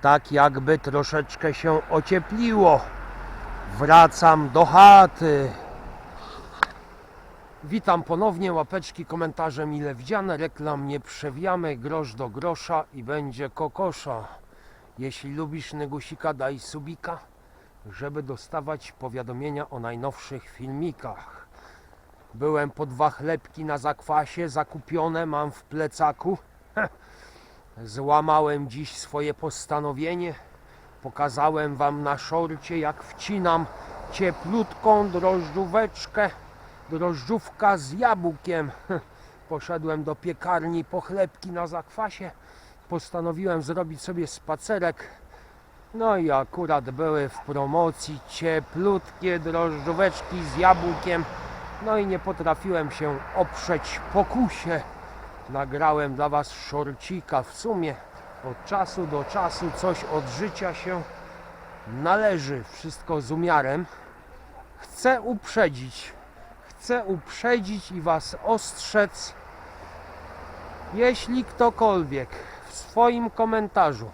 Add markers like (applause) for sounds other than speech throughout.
Tak jakby troszeczkę się ociepliło. Wracam do chaty. Witam ponownie, łapeczki, komentarze mile widziane, reklam nie przewijamy, grosz do grosza i będzie kokosza. Jeśli lubisz negusika, daj subika, żeby dostawać powiadomienia o najnowszych filmikach. Byłem po dwa chlebki na zakwasie, zakupione mam w plecaku. Złamałem dziś swoje postanowienie. Pokazałem wam na szorcie, jak wcinam cieplutką drożdżóweczkę. Drożdżówka z jabłkiem. (laughs) Poszedłem do piekarni po chlebki na zakwasie. Postanowiłem zrobić sobie spacerek. No i akurat były w promocji cieplutkie drożdżóweczki z jabłkiem. No i nie potrafiłem się oprzeć pokusie. Nagrałem dla Was szorcika w sumie. Od czasu do czasu coś od życia się należy. Wszystko z umiarem. Chcę uprzedzić. Chcę uprzedzić i Was ostrzec. Jeśli ktokolwiek w swoim komentarzu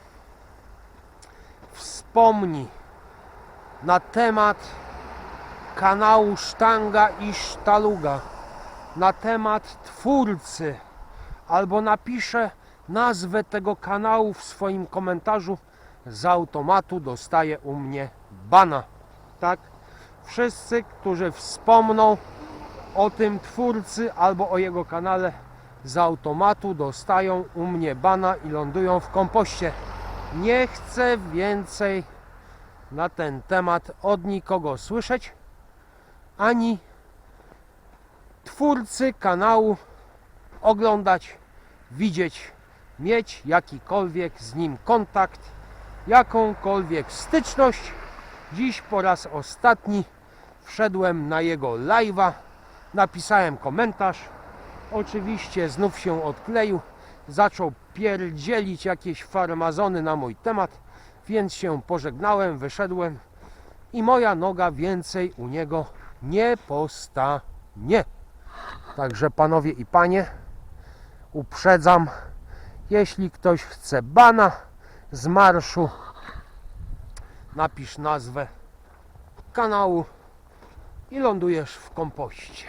wspomni na temat kanału Sztanga i Sztaluga, na temat twórcy, albo napisze nazwę tego kanału w swoim komentarzu, z automatu dostaje u mnie bana. Tak? Wszyscy, którzy wspomną o tym twórcy albo o jego kanale, z automatu dostają u mnie bana i lądują w kompoście. Nie chcę więcej na ten temat od nikogo słyszeć, ani twórcy kanału oglądać, widzieć, mieć jakikolwiek z nim kontakt, jakąkolwiek styczność. Dziś po raz ostatni wszedłem na jego live'a, napisałem komentarz. Oczywiście znów się odkleił, zaczął pierdzielić jakieś farmazony na mój temat, więc się pożegnałem, wyszedłem i moja noga więcej u niego nie postanie. Także panowie i panie, uprzedzam, jeśli ktoś chce bana z marszu, napisz nazwę kanału i lądujesz w kompoście.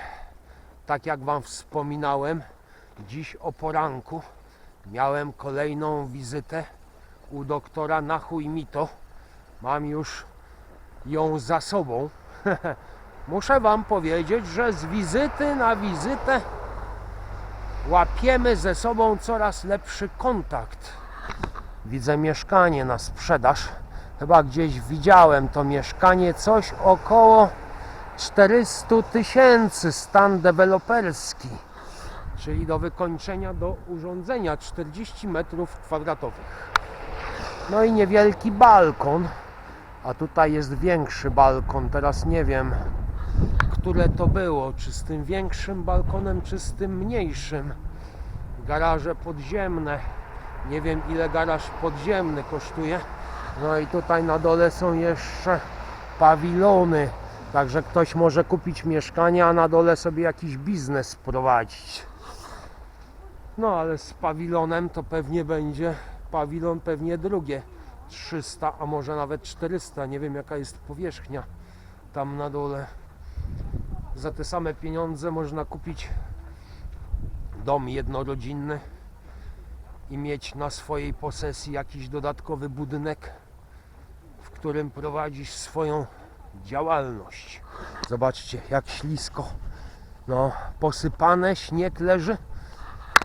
Tak jak wam wspominałem, dziś o poranku miałem kolejną wizytę u doktora na chuj mi to. Mam już ją za sobą. (laughs) Muszę wam powiedzieć, że z wizyty na wizytę łapiemy ze sobą coraz lepszy kontakt. Widzę mieszkanie na sprzedaż. Chyba gdzieś widziałem to mieszkanie, coś około 400 tysięcy stan deweloperski, czyli do wykończenia do urządzenia 40 metrów kwadratowych. No i niewielki balkon, a tutaj jest większy balkon. Teraz nie wiem, które to było, czy z tym większym balkonem, czy z tym mniejszym. Garaże podziemne. Nie wiem ile garaż podziemny kosztuje. No i tutaj na dole są jeszcze pawilony. Także ktoś może kupić mieszkanie, a na dole sobie jakiś biznes prowadzić. No ale z pawilonem to pewnie będzie pawilon pewnie drugie 300, a może nawet 400. Nie wiem jaka jest powierzchnia tam na dole. Za te same pieniądze można kupić dom jednorodzinny i mieć na swojej posesji jakiś dodatkowy budynek, w którym prowadzisz swoją działalność. Zobaczcie, jak ślisko. No, posypane, śnieg leży,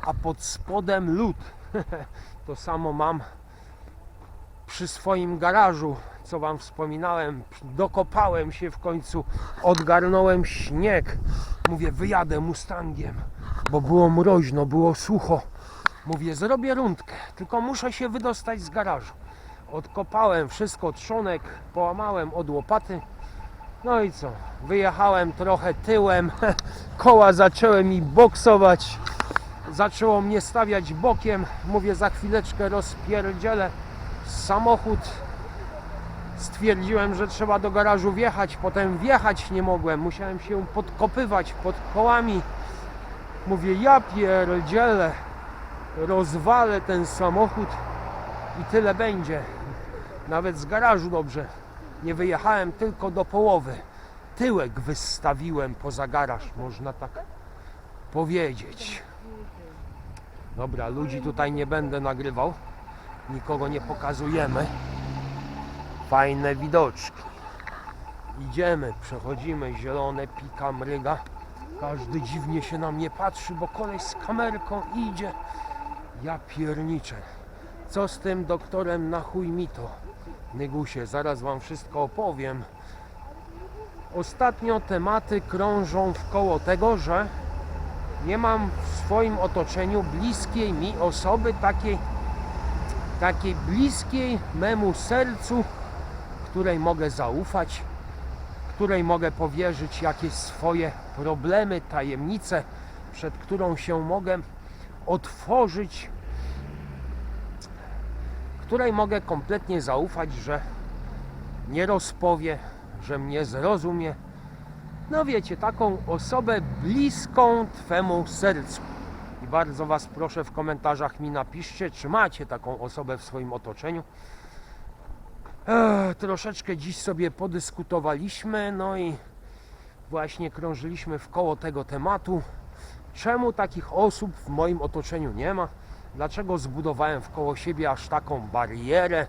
a pod spodem lód. (laughs) to samo mam przy swoim garażu, co Wam wspominałem. Dokopałem się w końcu, odgarnąłem śnieg. Mówię, wyjadę Mustangiem, bo było mroźno, było sucho. Mówię, zrobię rundkę, tylko muszę się wydostać z garażu. Odkopałem wszystko, trzonek, połamałem od łopaty. No i co? Wyjechałem trochę tyłem, (laughs) koła zaczęły mi boksować, zaczęło mnie stawiać bokiem. Mówię, za chwileczkę rozpierdzielę samochód. Stwierdziłem, że trzeba do garażu wjechać, potem wjechać nie mogłem, musiałem się podkopywać pod kołami. Mówię, ja pierdzielę, rozwalę ten samochód i tyle będzie. Nawet z garażu dobrze nie wyjechałem tylko do połowy. Tyłek wystawiłem poza garaż, można tak powiedzieć. Dobra, ludzi tutaj nie będę nagrywał. Nikogo nie pokazujemy. Fajne widoczki. Idziemy, przechodzimy, zielone pika, mryga. Każdy dziwnie się na mnie patrzy, bo koleś z kamerką idzie. Ja pierniczę. Co z tym doktorem na chuj mi to? Nygusie, zaraz wam wszystko opowiem. Ostatnio tematy krążą wkoło tego, że nie mam w swoim otoczeniu bliskiej mi osoby, takiej, takiej bliskiej memu sercu, której mogę zaufać, której mogę powierzyć jakieś swoje problemy, tajemnice, przed którą się mogę otworzyć, której mogę kompletnie zaufać, że nie rozpowie, że mnie zrozumie. No wiecie, taką osobę bliską Twemu sercu. I bardzo Was proszę w komentarzach mi napiszcie, czy macie taką osobę w swoim otoczeniu. Troszeczkę dziś sobie podyskutowaliśmy, no i właśnie krążyliśmy w koło tego tematu. Czemu takich osób w moim otoczeniu nie ma? Dlaczego zbudowałem wkoło siebie aż taką barierę?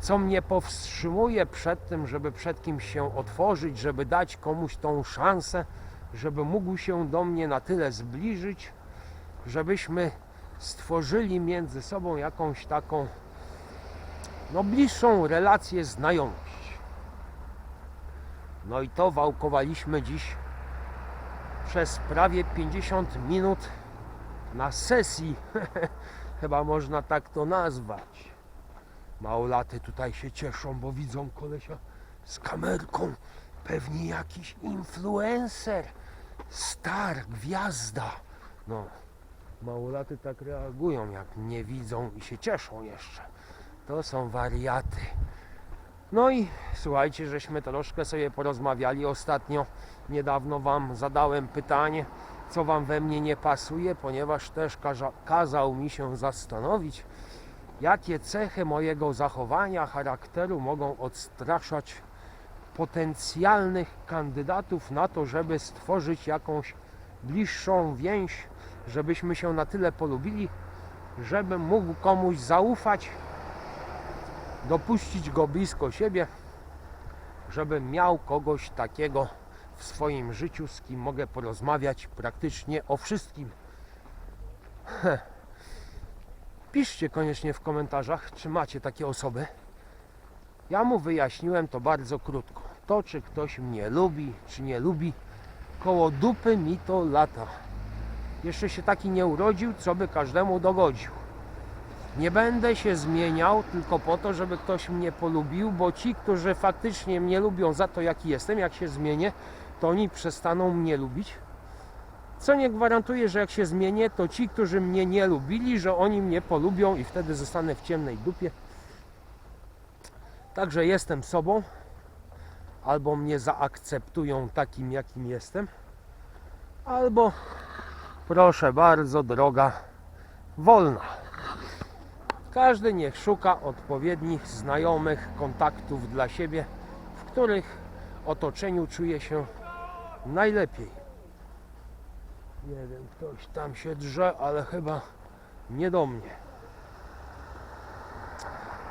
Co mnie powstrzymuje przed tym, żeby przed kimś się otworzyć, żeby dać komuś tą szansę, żeby mógł się do mnie na tyle zbliżyć, żebyśmy stworzyli między sobą jakąś taką no, bliższą relację, znajomość. No i to wałkowaliśmy dziś przez prawie 50 minut na sesji, (laughs) chyba można tak to nazwać. Małolaty tutaj się cieszą, bo widzą kolesia z kamerką. Pewnie jakiś influencer, star, gwiazda. No, małolaty tak reagują, jak mnie widzą i się cieszą jeszcze. To są wariaty. No i słuchajcie, żeśmy troszkę sobie porozmawiali ostatnio. Niedawno Wam zadałem pytanie, co Wam we mnie nie pasuje, ponieważ też kaza- kazał mi się zastanowić, jakie cechy mojego zachowania, charakteru mogą odstraszać potencjalnych kandydatów na to, żeby stworzyć jakąś bliższą więź, żebyśmy się na tyle polubili, żebym mógł komuś zaufać, dopuścić go blisko siebie, żebym miał kogoś takiego w swoim życiu, z kim mogę porozmawiać praktycznie o wszystkim. Piszcie koniecznie w komentarzach, czy macie takie osoby. Ja mu wyjaśniłem to bardzo krótko. To, czy ktoś mnie lubi, czy nie lubi, koło dupy mi to lata. Jeszcze się taki nie urodził, co by każdemu dogodził. Nie będę się zmieniał tylko po to, żeby ktoś mnie polubił, bo ci, którzy faktycznie mnie lubią za to, jaki jestem, jak się zmienię, to oni przestaną mnie lubić. Co nie gwarantuje, że jak się zmienię, to ci, którzy mnie nie lubili, że oni mnie polubią i wtedy zostanę w ciemnej dupie. Także jestem sobą, albo mnie zaakceptują takim, jakim jestem, albo proszę bardzo, droga wolna. Każdy niech szuka odpowiednich znajomych, kontaktów dla siebie, w których otoczeniu czuje się najlepiej. Nie wiem, ktoś tam się drze, ale chyba nie do mnie.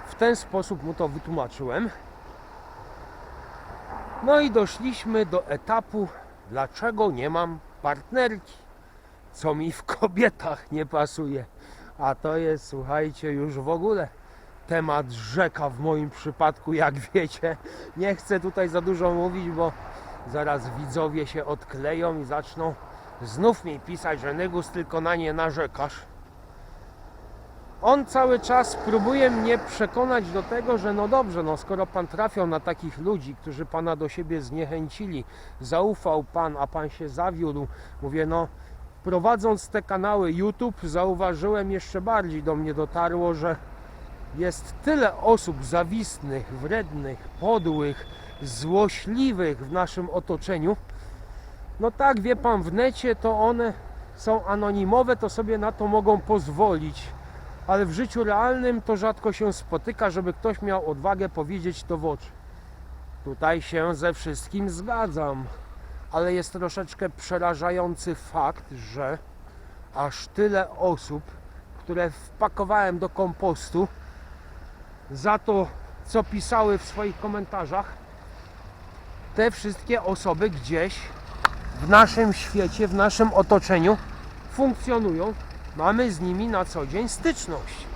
W ten sposób mu to wytłumaczyłem. No i doszliśmy do etapu, dlaczego nie mam partnerki, co mi w kobietach nie pasuje. A to jest, słuchajcie, już w ogóle temat rzeka w moim przypadku, jak (laughs) wiecie. Nie chcę tutaj za dużo mówić, bo zaraz widzowie się odkleją i zaczną znów mi pisać, że Nygus tylko na nie narzekasz. On cały czas próbuje mnie przekonać do tego, że no dobrze, no skoro pan trafiał na takich ludzi, którzy pana do siebie zniechęcili, zaufał pan, a pan się zawiódł, mówię, no prowadząc te kanały YouTube, zauważyłem jeszcze bardziej do mnie dotarło, że jest tyle osób zawistnych, wrednych, podłych, złośliwych w naszym otoczeniu. No tak, wie pan, w necie to one są anonimowe, to sobie na to mogą pozwolić. ale w życiu realnym to rzadko się spotyka, żeby ktoś miał odwagę powiedzieć to w oczy. Tutaj się ze wszystkim zgadzam, ale jest troszeczkę przerażający fakt, że aż tyle osób, które wpakowałem do kompostu za to, co pisały w swoich komentarzach, te wszystkie osoby gdzieś w naszym świecie, w naszym otoczeniu funkcjonują. Mamy z nimi na co dzień styczność.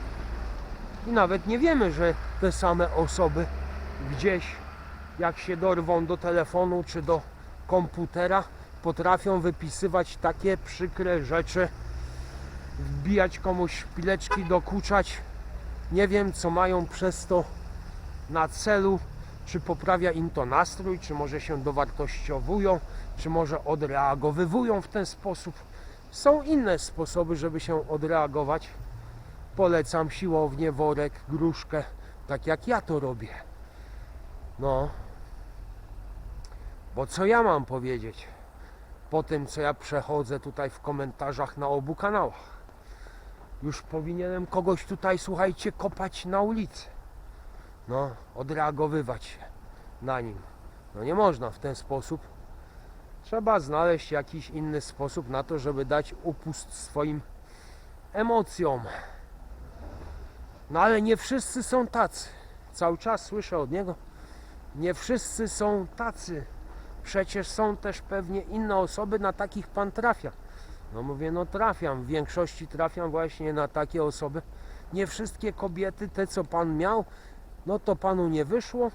I nawet nie wiemy, że te same osoby gdzieś, jak się dorwą do telefonu czy do komputera, potrafią wypisywać takie przykre rzeczy, wbijać komuś szpileczki, dokuczać. Nie wiem, co mają przez to na celu, czy poprawia im to nastrój, czy może się dowartościowują, czy może odreagowywują w ten sposób. Są inne sposoby, żeby się odreagować. Polecam siłownię, worek, gruszkę, tak jak ja to robię. No. Bo co ja mam powiedzieć po tym, co ja przechodzę tutaj w komentarzach na obu kanałach? Już powinienem kogoś tutaj, słuchajcie, kopać na ulicy. No, odreagowywać się na nim. No nie można w ten sposób. Trzeba znaleźć jakiś inny sposób na to, żeby dać upust swoim emocjom. No ale nie wszyscy są tacy. Cały czas słyszę od niego. Nie wszyscy są tacy. Przecież są też pewnie inne osoby, na takich pan trafia. No mówię, no trafiam. W większości trafiam właśnie na takie osoby. Nie wszystkie kobiety, te co pan miał, no to panu nie wyszło.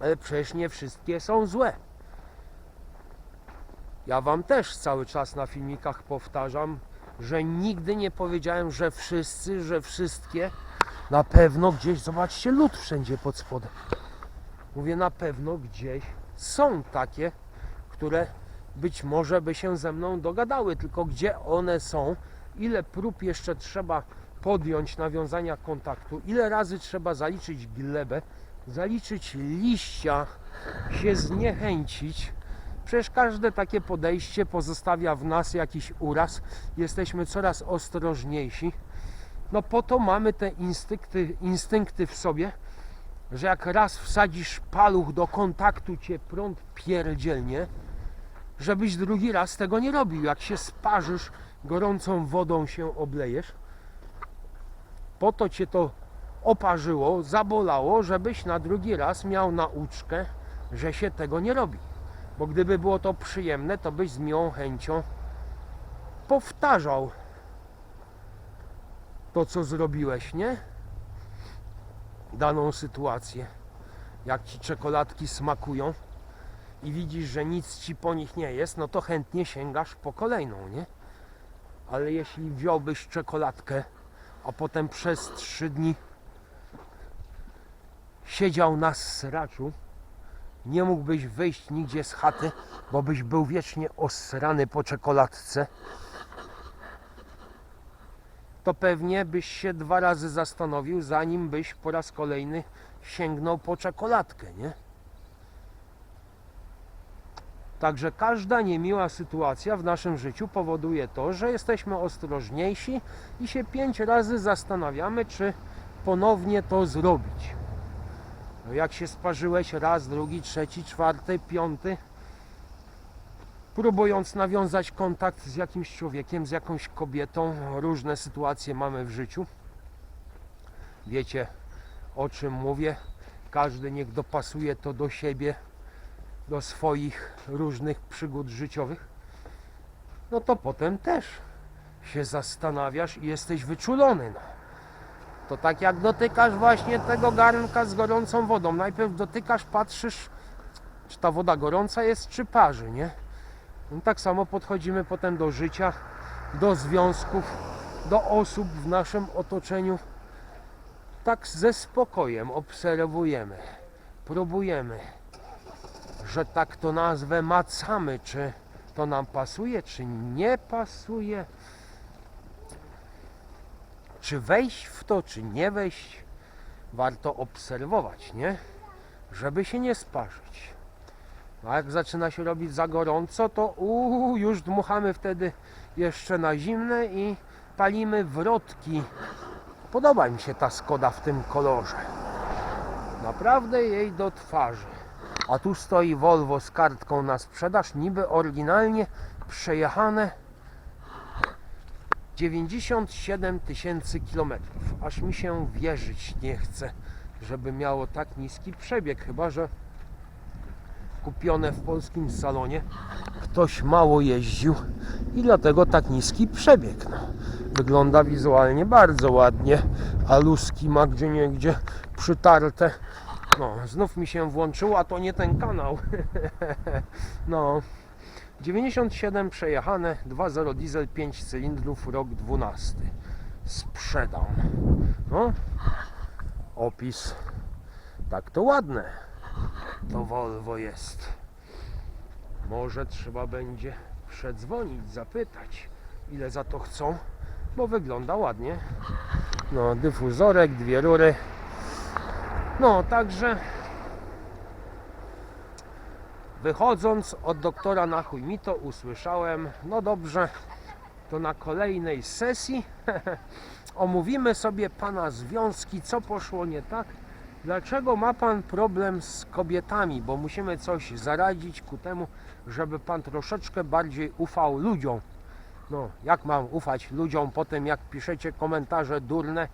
Ale przecież nie wszystkie są złe. Ja wam też cały czas na filmikach powtarzam, że nigdy nie powiedziałem, że wszyscy, że wszystkie. Na pewno gdzieś, zobaczcie, lód wszędzie pod spodem. Mówię, na pewno gdzieś są takie, które być może by się ze mną dogadały, tylko gdzie one są, ile prób jeszcze trzeba podjąć nawiązania kontaktu, ile razy trzeba zaliczyć glebę, zaliczyć liścia, się zniechęcić. Przecież każde takie podejście pozostawia w nas jakiś uraz. Jesteśmy coraz ostrożniejsi. No po to mamy te instynkty, instynkty w sobie, że jak raz wsadzisz paluch do kontaktu, cię prąd pierdzielnie, żebyś drugi raz tego nie robił. Jak się sparzysz, gorącą wodą się oblejesz, po to cię to oparzyło, zabolało, żebyś na drugi raz miał nauczkę, że się tego nie robi. Bo gdyby było to przyjemne, to byś z miłą chęcią powtarzał to, co zrobiłeś, nie? Daną sytuację. Jak ci czekoladki smakują i widzisz, że nic ci po nich nie jest, no to chętnie sięgasz po kolejną, nie? Ale jeśli wziąłbyś czekoladkę, a potem przez trzy dni siedział na sraczu, nie mógłbyś wyjść nigdzie z chaty, bo byś był wiecznie osrany po czekoladce, to pewnie byś się dwa razy zastanowił, zanim byś po raz kolejny sięgnął po czekoladkę, nie? Także każda niemiła sytuacja w naszym życiu powoduje to, że jesteśmy ostrożniejsi i się pięć razy zastanawiamy, czy ponownie to zrobić. No jak się sparzyłeś raz, drugi, trzeci, czwarty, piąty, próbując nawiązać kontakt z jakimś człowiekiem, z jakąś kobietą, różne sytuacje mamy w życiu. Wiecie o czym mówię. Każdy niech dopasuje to do siebie, do swoich różnych przygód życiowych. No to potem też się zastanawiasz i jesteś wyczulony. No. To tak jak dotykasz właśnie tego garnka z gorącą wodą. Najpierw dotykasz, patrzysz, czy ta woda gorąca jest, czy parzy, nie? No, tak samo podchodzimy potem do życia, do związków, do osób w naszym otoczeniu. Tak ze spokojem obserwujemy, próbujemy, że tak to nazwę macamy, czy to nam pasuje, czy nie pasuje czy wejść w to, czy nie wejść, warto obserwować, nie? Żeby się nie sparzyć. A jak zaczyna się robić za gorąco, to uu, już dmuchamy wtedy jeszcze na zimne i palimy wrotki Podoba mi się ta Skoda w tym kolorze. Naprawdę jej do twarzy. A tu stoi Volvo z kartką na sprzedaż, niby oryginalnie przejechane 97 tysięcy kilometrów. Aż mi się wierzyć nie chce, żeby miało tak niski przebieg, chyba że kupione w polskim salonie ktoś mało jeździł i dlatego tak niski przebieg. No. Wygląda wizualnie bardzo ładnie, a luski ma gdzie niegdzie przytarte. No, znów mi się włączyło, a to nie ten kanał. (laughs) no, 97 przejechane, 2.0 diesel, 5 cylindrów, rok 12. Sprzedam. No, opis. Tak to ładne. To Volvo jest. Może trzeba będzie przedzwonić, zapytać, ile za to chcą, bo wygląda ładnie. No, dyfuzorek, dwie rury. No, także wychodząc od doktora na chuj mi to usłyszałem, no dobrze, to na kolejnej sesji (laughs) omówimy sobie pana związki, co poszło nie tak, dlaczego ma pan problem z kobietami, bo musimy coś zaradzić ku temu, żeby pan troszeczkę bardziej ufał ludziom. No, jak mam ufać ludziom po tym, jak piszecie komentarze durne?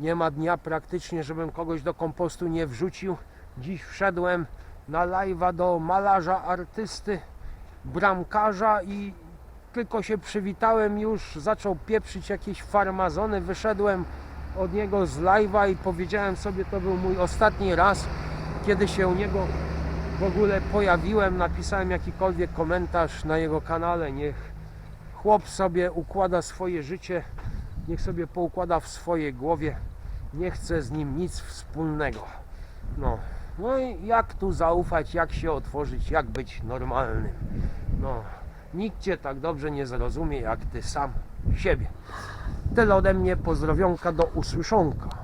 Nie ma dnia praktycznie, żebym kogoś do kompostu nie wrzucił. Dziś wszedłem na live'a do malarza, artysty, bramkarza i tylko się przywitałem już, zaczął pieprzyć jakieś farmazony, wyszedłem od niego z live'a i powiedziałem sobie, to był mój ostatni raz, kiedy się u niego w ogóle pojawiłem, napisałem jakikolwiek komentarz na jego kanale, niech chłop sobie układa swoje życie, niech sobie poukłada w swojej głowie, nie chcę z nim nic wspólnego. No, no i jak tu zaufać, jak się otworzyć, jak być normalnym. No, nikt cię tak dobrze nie zrozumie, jak ty sam siebie. Tyle ode mnie, pozdrowionka do usłyszonka.